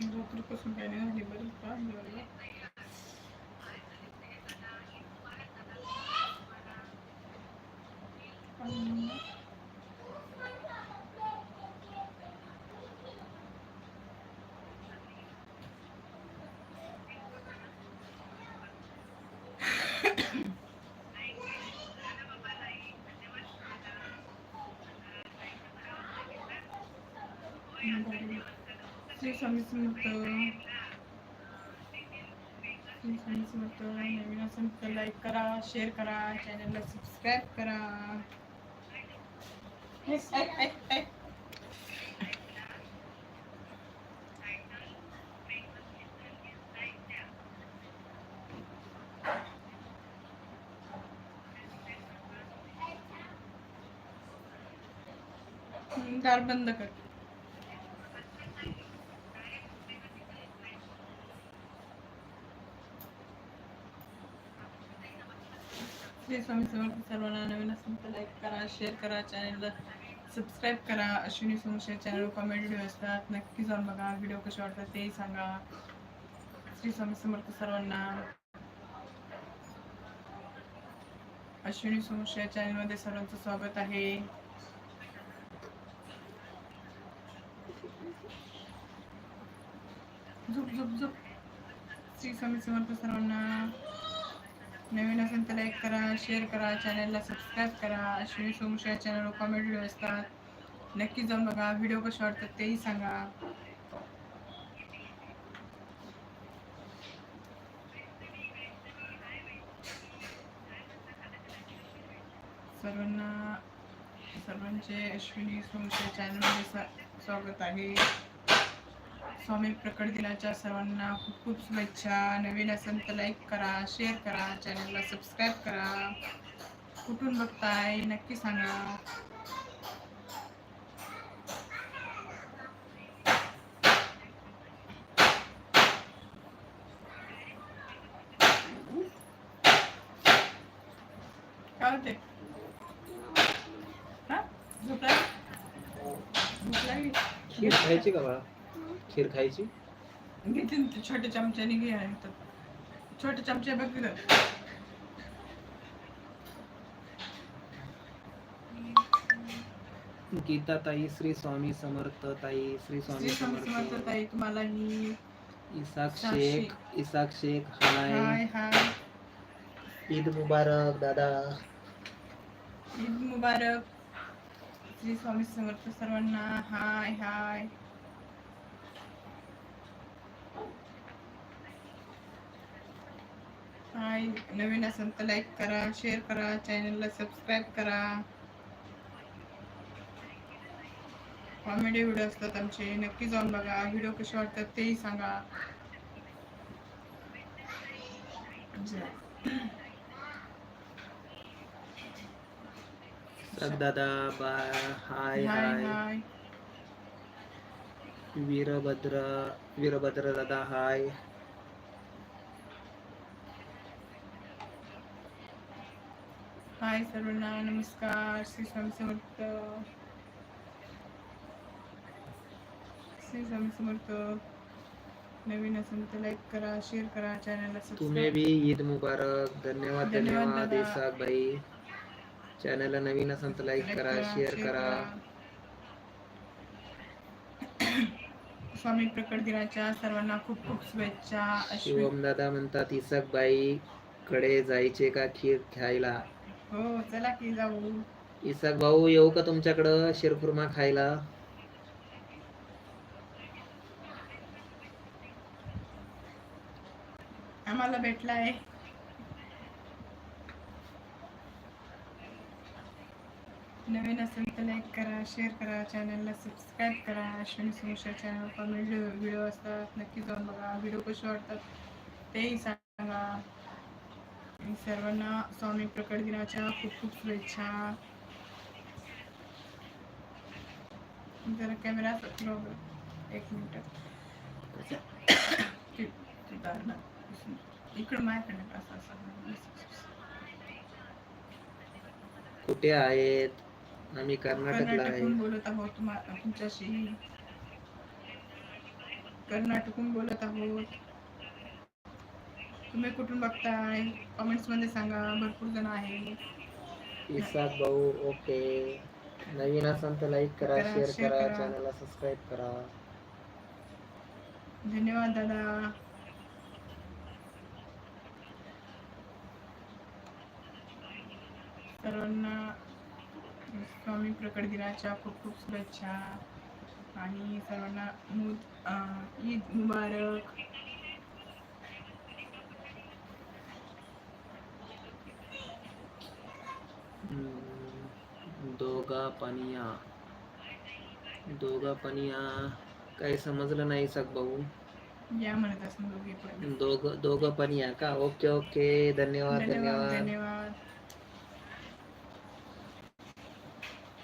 रात्रीपासून काही नाही झाली बरं का श्री स्वामी समर्थ श्री स्वामी समर्थ नवीन असेल लाईक करा शेअर करा चॅनलला सबस्क्राईब करा. दार बंद कर. श्री स्वामी समर्थ सर्वांना नवीन असेल तर लाईक करा शेअर करा चॅनलला सबस्क्राईब करा. अश्विनी सोमशे चॅनल कॉमेडी व्हिडिओ असतात. नक्की जाऊन बघा. व्हिडिओ कसे वाटतात तेही सांगा. श्री स्वामी समर्थ सर्वांना. अश्विनी सोमशे चॅनलमध्ये सर्वांचं स्वागत आहे. झुप झुप झुप. श्री स्वामी समर्थ सर्वांना. नवीन असेल तर लाईक करा शेअर करा चॅनलला सबस्क्राईब करा. अश्विनी सोमशा चॅनलवर कॉमेंट व्हिडिओ असतात. नक्की जाऊन बघा. व्हिडिओ कसे वाटतात तेही सांगा. सर्वांना सर्वांचे अश्विनी सोमशे चॅनलमध्ये स्वागत आहे. स्वामी प्रकट दिनाच्या सर्वांना खूप खूप शुभेच्छा. नवीन असेल तर लाईक करा शेअर करा चॅनलला सबस्क्राईब करा. कुठून बघताय? नक्की सांगा. काय होते हा? झोप लागली झोप लागली खीर खायची? घेते ना ते छोट्या चमच्याने घे आणि तर छोटे चमचे बघ तिथं गीता ताई श्री स्वामी समर्थ ताई श्री स्वामी श्री स्वामी समर्थ. समर्थ ताई तुम्हाला ही इसाक. शेख. इसाक शेख हाय. हाय हाय. ईद मुबारक दादा. ईद मुबारक. श्री स्वामी समर्थ सर्वांना हाय हाय. हाय नवीन असेल तर लाईक करा शेअर करा चॅनलला सबस्क्राईब करा. कॉमेडी व्हिडिओ असतात आमचे नक्की जाऊन बघा. व्हिडिओ कसे वाटतात तेही सांगा. दादा? Bye hi hi hi Veerbhadra Veerbhadra दादा हाय हाय सर्वांना नमस्कार. श्री स्वामी समर्थ. श्री स्वामी समर्थ. नवीन असेल तर लाईक करा शेअर करा चॅनलला तुम्ही बी ईद मुबारक. धन्यवाद धन्यवाद. इसाक बाई. चॅनलला नवीन असेल तर लाईक करा शेअर करा. स्वामी प्रकट दिनाच्या सर्वांना खूप खूप शुभेच्छा. शिवम दादा म्हणतात इसाक बाई कडे जायचे का खीर खायला हो चला की जाऊ. इसाक भाऊ येऊ का तुमच्याकडं शिरखुर्मा खायला? आम्हाला भेटला आहे नवीन असेल तर लाईक करा शेअर करा चॅनलला सबस्क्राईब करा. अश्विनी समोशा चॅनल कॉमेडी व्हिडिओ असतात. नक्की जाऊन बघा. व्हिडिओ कसे वाटतात तेही सांगा. सर्वांना स्वामी प्रकट दिनाच्या खूप खूप शुभेच्छा. जरा कॅमेरा एक मिनिट. इकडं माझ्याकडे असं असं? कुठे आहेत? आम्ही कर्नाटकला बोलत आहोत तुमच्याशी. कर्नाटकहून बोलत आहोत. तुम्ही कुठून बघताय? कमेंट्समध्ये सांगा. भरपूर जण आहे. इसाक भाऊ ओके. नवीन असाल तर लाईक करा करा, शेअर share करा करा. चॅनलला सबस्क्राईब करा. धन्यवाद दादा. सर्वांना स्वामी प्रकट दिनाच्या खूप खूप शुभेच्छा. आणि सर्वांना मुद अं, ईद मुबारक. हम्म, दोघा पनिया दोघा पनिया काही समजलं नाही इसाक भाऊ. या म्हणत असं दोघे पण दोघ दोघं पनिया का? Okay okay. धन्यवाद धन्यवाद धन्यवाद. धन्यवाद.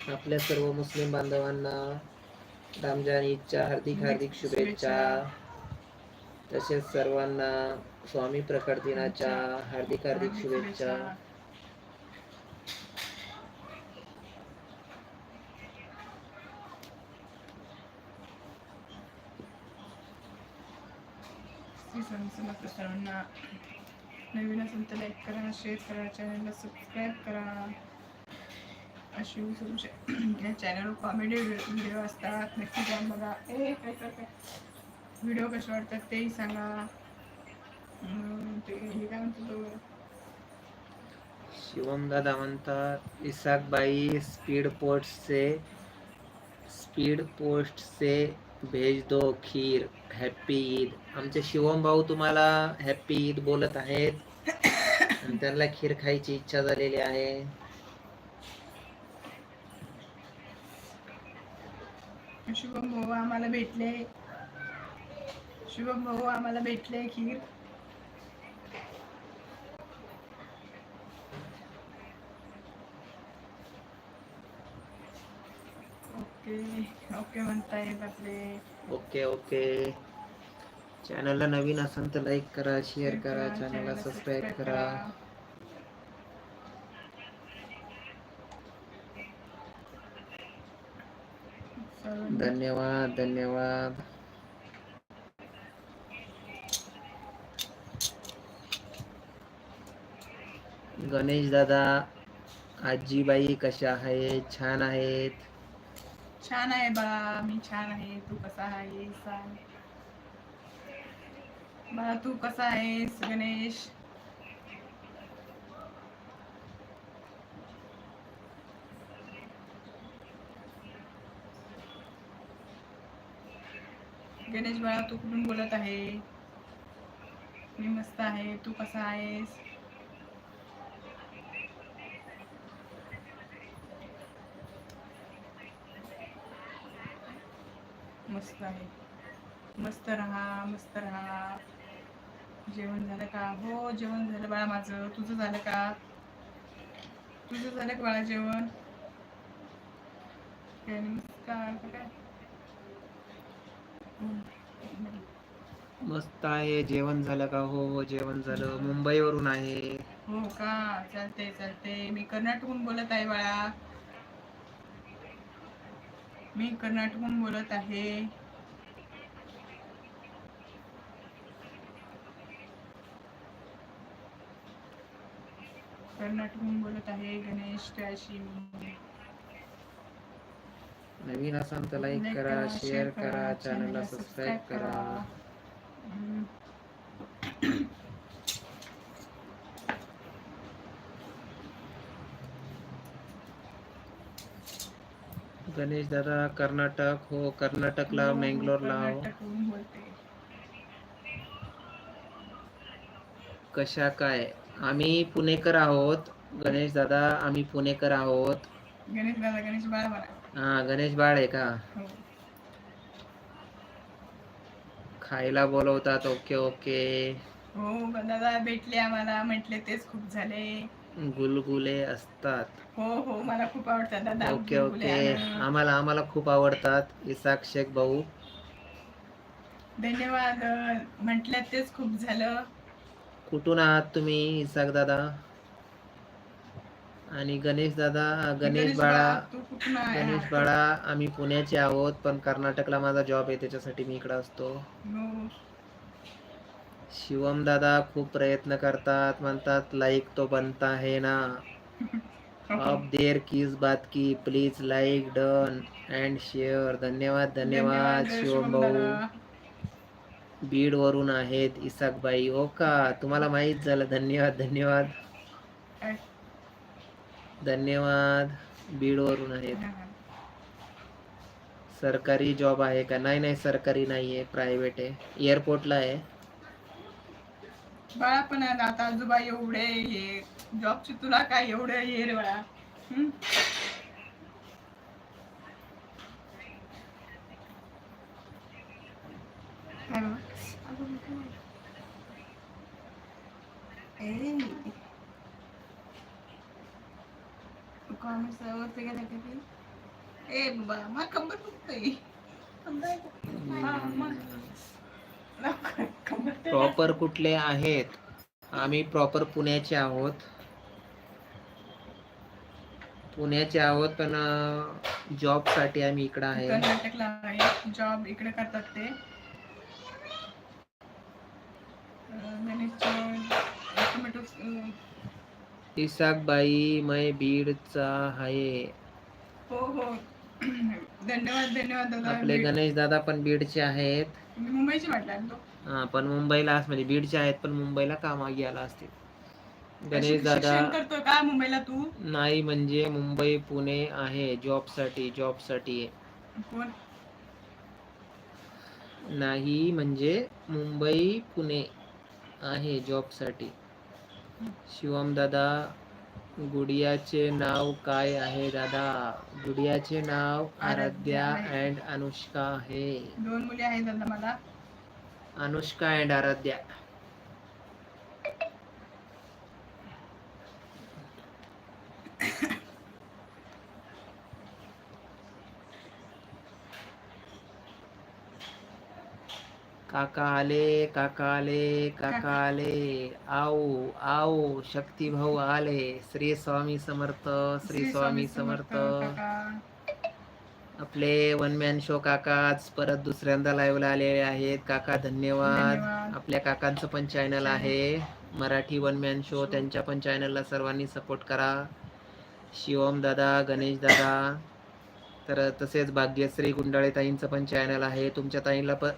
आपल्या सर्व मुस्लिम बांधवांना रमजान ईदच्या हार्दिक हार्दिक शुभेच्छा. तसेच सर्वांना स्वामी प्रकट दिनाच्या हार्दिक हार्दिक शुभेच्छा श्री स्वामी समर्थ सर्वांना नवीन असेल तर लाईक करा शेअर करा चॅनलला सबस्क्राईब करा. अशी तुमचे या चॅनलवर कॉमेडी व्हिडिओ असतात. नक्की जाऊन बघा. ए काय काय काय? व्हिडिओ कसे वाटतात तेही सांगा. ते हे काय म्हणतो तो शिवम दादा म्हणतात इसाक बाई स्पीड पोस्ट से स्पीड पोस्ट से भेज दो खीर हॅप्पी ईद आमचे शिवम भाऊ तुम्हाला हॅप्पी ईद बोलत आहेत. त्यांना खीर खायची इच्छा झालेली आहे. शुभम भाऊ आम्हाला भेटले. शुभम भाऊ आम्हाला भेटले खीर ओके ओके म्हणतायत आपले ओके ओके. चॅनलला नवीन असाल तर लाईक करा शेअर करा चॅनलला सबस्क्राईब करा. धन्यवाद धन्यवाद. गणेश दादा आजीबाई कशा आहेत? छान आहेत? छान आहे बा मी छान आहे. तू कसा आहे सांग तू कसा आहेस गणेश? गणेश बाळा तू कुठून बोलत आहे? मी मस्त आहे. तू कसा आहेस? मस्त आहे. मस्त राहा मस्त राहा. जेवण झालं का? हो जेवण झालं बाळा माझं. तुझं झालं का? तुझं झालं का बाळा जेवण? काय नमस्कार काय. मस्त आहे. जेवण झालं का? हो हो जेवण झालं. मुंबईवरून आहे. हो का? चालते चालते मी कर्नाटकहून बोलत आहे बाळा. मी कर्नाटकहून बोलत आहे. कर्नाटकहून बोलत आहे गणेश त्याशी मी. नवीन असाल तर लाईक करा शेअर करा चॅनलला सबस्क्राईब करा. गणेश दादा कर्नाटक. हो कर्नाटकला हो, मँगलोरला हो. कर्नाटकहून बोलते. कशा काय? आम्ही पुणेकर आहोत. गणेश दादा आम्ही पुणेकर आहोत. गणेश दादा गणेश बाळा हा गणेश बाळ आहे का? हो. खायला बोलवतात. Okay okay. हो दादा भेटले आम्हाला. म्हटले तेच खूप झाले. गुलगुले असतात. हो हो मला खूप आवडतात दादा ओके ओके. आम्हाला आम्हाला खूप आवडतात. इसाक शेख भाऊ. धन्यवाद. म्हटलं तेच खूप झालं. कुठून आहात तुम्ही इसाक दादा? आणि गणेश दादा गणेश बाळा? गणेश बाळा आम्ही पुण्याचे आहोत पण कर्नाटकला माझा जॉब आहे त्याच्यासाठी मी इकडे असतो. हो. शिवम दादा खूप प्रयत्न करतात म्हणतात लाईक तो बनता है ना. अब देर किस बात की please like done and share धन्यवाद धन्यवाद शिवम भाऊ. बीड वरून आहेत इसाकबाई. हो का? तुम्हाला माहीत झालं. धन्यवाद धन्यवाद? धन्यवाद. बीड वरून आहेत. सरकारी जॉब आहे का? नाही नाही सरकारी नाही आहे प्रायव्हेट आहे. एअरपोर्टला आहे. बाळा पण आहे ना, आता आजोबा एवढे हे जॉबची तुला काय एवढं हे रे बाळा? ए बाबा मला कंबर दुखतंय. प्रॉपर कुठले आहेत? आम्ही प्रॉपर पुण्याचे आहोत. पुण्याचे आहोत पण जॉबसाठी आम्ही इकडे आहे. कर्नाटकला आहे. जॉब इकडे करतात ते. अं, गणेशचं टोमॅटो अं, इसाकबाई मै बीडचा आहे. हो हो. धन्यवाद धन्यवाद दादा. आपले मी- गणेश दादा पण बीडचे आहेत. मी मुंबईची म्हटलं तो? हा पण मुंबईला अस- म्हणजे बीडचे आहेत पण मुंबईला कामागी आला असतील गणेश शिक्षण दादा का मुंबईला तू? नाही म्हणजे मुंबई पुणे आहे जॉबसाठी जॉबसाठी कोण? नाही म्हणजे मुंबई पुणे आहे जॉबसाठी शिवम दादा गुडियाचे नाव काय आहे दादा? गुडियाचे नाव आराध्या अँड अनुष्का आहे. दोन मुली आहेत दादा मला. अनुष्का अँड आराध्या. काका आले काका आले काका आले आओ आओ शक्ती भाऊ आले. श्री स्वामी समर्थ श्री स्वामी समर्थ. आपले वन मॅन शो काका आज परत दुसऱ्यांदा लाईव्हला आलेले आहेत. काका धन्यवाद. धन्यवाद. आपल्या काकांचं पण चॅनल आहे. मराठी वन मॅन शो त्यांच्या पण चॅनलला सर्वांनी सपोर्ट करा. शिवम दादा गणेश दादा. तर तसेच भाग्यश्री गुंडाळे ताईंचं पण चॅनल आहे. तुमच्या ताईंला पण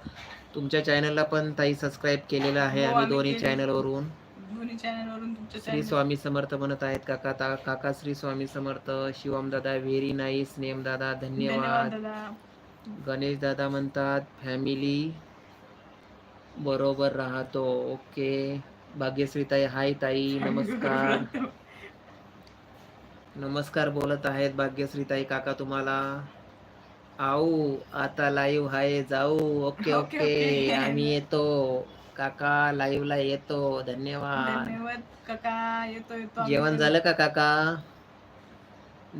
तुमच्या चॅनलला पण ताई सबस्क्राईब केलेलं आहे हो, आम्ही आम्ही दोन्ही. चॅनलवरून दोन्ही चॅनल वरून तुमच्या श्री channel- स्वामी समर्थ म्हणत आहेत. काका ता काका श्री स्वामी समर्थ शिवम दादा व्हेरी नाईस नेम दादा धन्यवाद. धन्यवाद दादा. गणेश दादा म्हणतात फॅमिली बरोबर राहतो. ओके. भाग्यश्री ताई हाय ताई नमस्कार. नमस्कार बोलत आहेत भाग्यश्री ताई काका तुम्हाला. आऊ आता लाईव्ह आहे जाऊ. Okay okay. आम्ही येतो. काका लाईव्ह ला येतो. धन्यवाद. धन्यवाद काका. येतो येतो आम्ही जेवण. झालं का काका?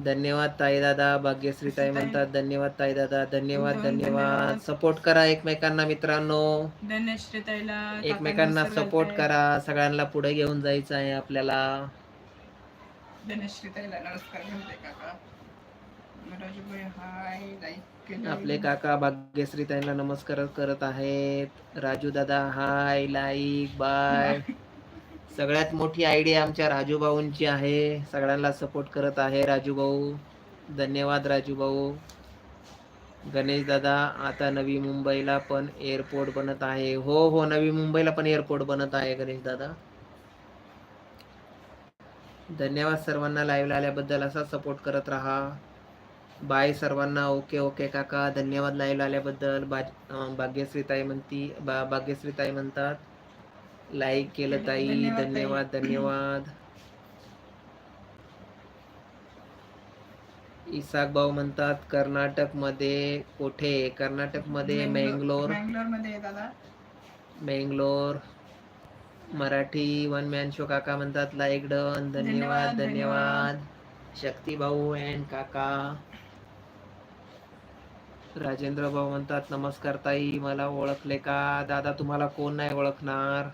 धन्यवाद ताई दादा. भाग्यश्री ताई. म्हणतात धन्यवाद ताई दादा. धन्यवाद धन्यवाद. सपोर्ट करा एकमेकांना मित्रांनो. एकमेकांना सपोर्ट. करा. सगळ्यांना पुढे घेऊन जायचं आहे आपल्याला. धनश्रीताईला नमस्कार म्हणते काका. राजूभाई हाय लाईक केलं. आपले काका भाग्यश्रीताईला नमस्कार करत आहेत. राजू दादा हाय लाईक बाय सगळ्यात मोठी आयडिया आमच्या राजू भाऊंची आहे. सगळ्यांना सपोर्ट करत आहे राजू भाऊ. धन्यवाद राजू भाऊ. गणेश दादा आता नवी मुंबईला पण एअरपोर्ट बनत आहे. हो हो नवी मुंबईला पण एअरपोर्ट बनत आहे गणेश दादा. धन्यवाद सर्वांना लाईव्ह आल्याबद्दल. असा सपोर्ट करत राहा. बाय सर्वांना. ओके ओके काका. धन्यवाद लाईव्ह आल्याबद्दल. भाग्यश्री ताई म्हणती बा भाग्यश्री ताई म्हणतात. लाईक केलं ताई. धन्यवाद. धन्यवाद इसाक भाऊ म्हणतात कर्नाटकमध्ये कुठे कर्नाटकमध्ये बेंगलोर मँगलोरमध्ये आहे दादा Bangalore Marathi one man show काका म्हणतात लाईक डन धन्यवाद धन्यवाद, शक्ती भाऊ अँड काका. राजेंद्र भाऊ म्हणतात नमस्कार ताई मला ओळखले का? दादा तुम्हाला कोण नाही ओळखणार.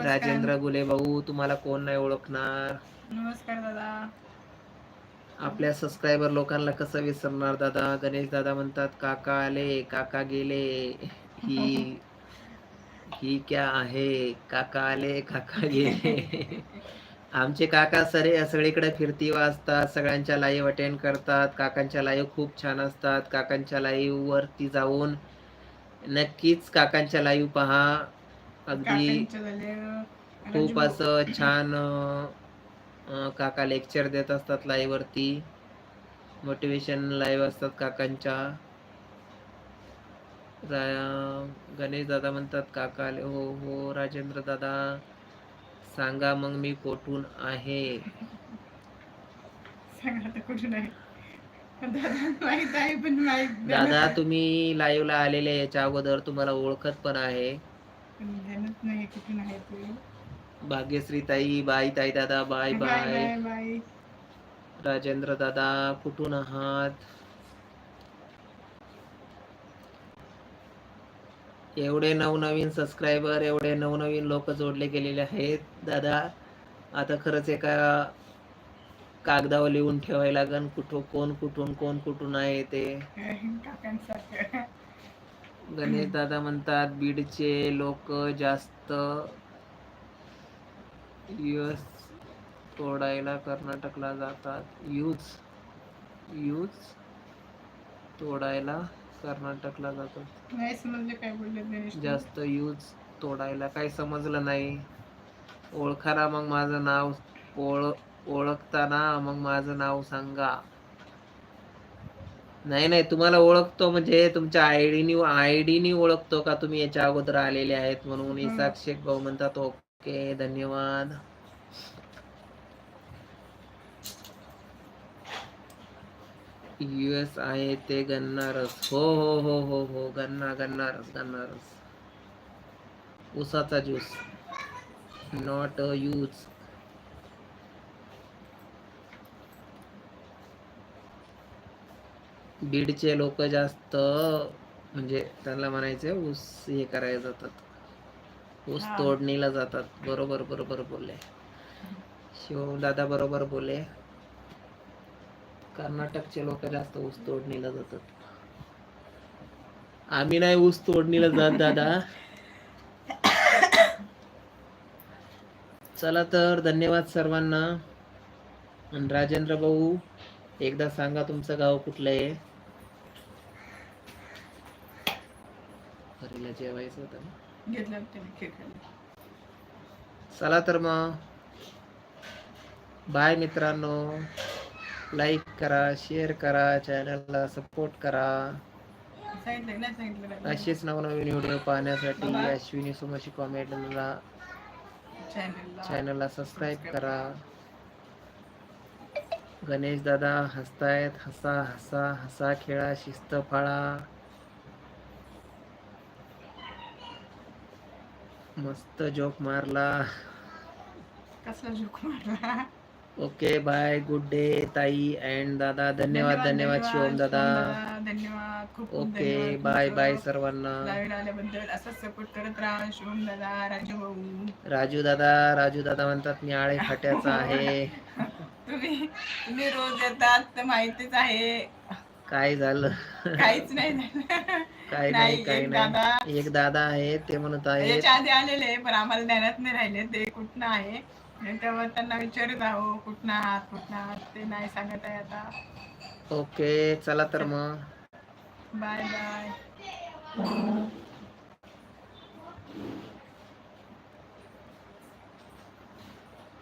राजेंद्र गुले भाऊ तुम्हाला कोण नाही ओळखणार? नमस्कार दादा. आपल्या सबस्क्रायबर लोकांना कसं विसरणार दादा? गणेश दादा म्हणतात काका आले काका गेले. ही ही क्या आहे? काका आले काका गेले. आमचे काका सरे सगळीकडे फिरती वाजतात सगळ्यांच्या लाईव्ह अटेंड करतात. काकांच्या लाईव्ह खूप छान असतात. काकांच्या लाईव्ह वरती जाऊन नक्कीच काकांच्या लाईव्ह पहा. अगदी खूप राजू असं छान काका लेक्चर देत असतात लाईव्ह वरती मोटिवेशन लाईव्ह असतात काकांच्या. गणेश दादा म्हणतात काका आले. हो हो राजेंद्र दादा सांगा मग मी कोठून आहे? दादा तुम्ही लाईव्ह ला आलेले याच्या अगोदर तुम्हाला ओळखत पण आहे. भाग्यश्री ताई बाय ताई दादा बाय बाय. राजेंद्र दादा कुठून आहात? एवढे नवनवीन सबस्क्रायबर एवढे नवनवीन लोक जोडले गेलेले आहेत. दादा आता खरंच एका कागदावर लिहून ठेवायला लागन. कुठं कोण कुठून कोण कुठून आहे ते. गणेश दादा म्हणतात बीडचे लोक जास्त युएस तोडायला कर्नाटकला जातात. यूज यूज तोडायला कर्नाटकला जातात नाही समजलं काय बोलले गणेश जास्त यूज तोडायला काही समजलं नाही. ओळखाना मग माझं नाव ओळ ओळखताना मग माझं नाव सांगा. नाही नाही तुम्हाला ओळखतो म्हणजे तुमच्या आयडीनी आयडीनी ओळखतो का? तुम्ही याच्या अगोदर आलेले आहेत म्हणून. इसाक शेख भाऊ म्हणतात ओके धन्यवाद. युएस आहे ते गन्नारस. हो हो हो हो हो गन्ना गन्नारस गन्नारस. उसाचा ज्यूस. Not a use. बीडचे लोक जास्त म्हणजे त्यांना म्हणायचे ऊस हे करायला जातात. ऊस. तोडणीला जातात. बरोबर बरोबर बोलले. शिवम दादा बरोबर बोलले. कर्नाटकचे लोक जास्त ऊस तोडणीला जातात. आम्ही नाही ऊस तोडणीला जात दादा. चला तर धन्यवाद सर्वांना. आणि राजेंद्र भाऊ एकदा सांगा तुमचं गाव कुठलं आहे? हरीला जेवायचं होतं ना? चला तर मग. बाय मित्रांनो. लाईक करा शेअर करा चॅनलला सपोर्ट करा? असेच नवनवीन व्हिडिओ पाहण्यासाठी. अश्विनी सुमशी कॉमेडीला चॅनलला सबस्क्राईब करा. गणेश दादा हसतायत हसा हसा हसा खेळा शिस्त फाळा. मस्त जोक मारला. कसला जोक मारला? ओके बाय गुड डे ताई अँड दादा धन्यवाद धन्यवाद शिवम दादा धन्यवाद खूप ओके बाय. बाय सर्वांना लाईव्ह आल्याबद्दल असंच सपोर्ट करत राहा शिवम दादा राजू भाऊ. राजू दादा राजू दादा म्हणतात मी आळे फाट्याचा आहे. तुम्ही तुम्ही रोज येतात तर माहितीच आहे. काय झालं? काहीच नाही झालं. काय नाही, काय नाही. एक दादा आहे ते म्हणत आधी आलेले पण आम्हाला ध्यानात नाही राहिले ते कुठनं आहे? तेव्हा त्यांना विचारत आहो कुठनं आहात कुठनं आहात ते नाही सांगत आहे आता. ओके चला तर मग. Bye bye.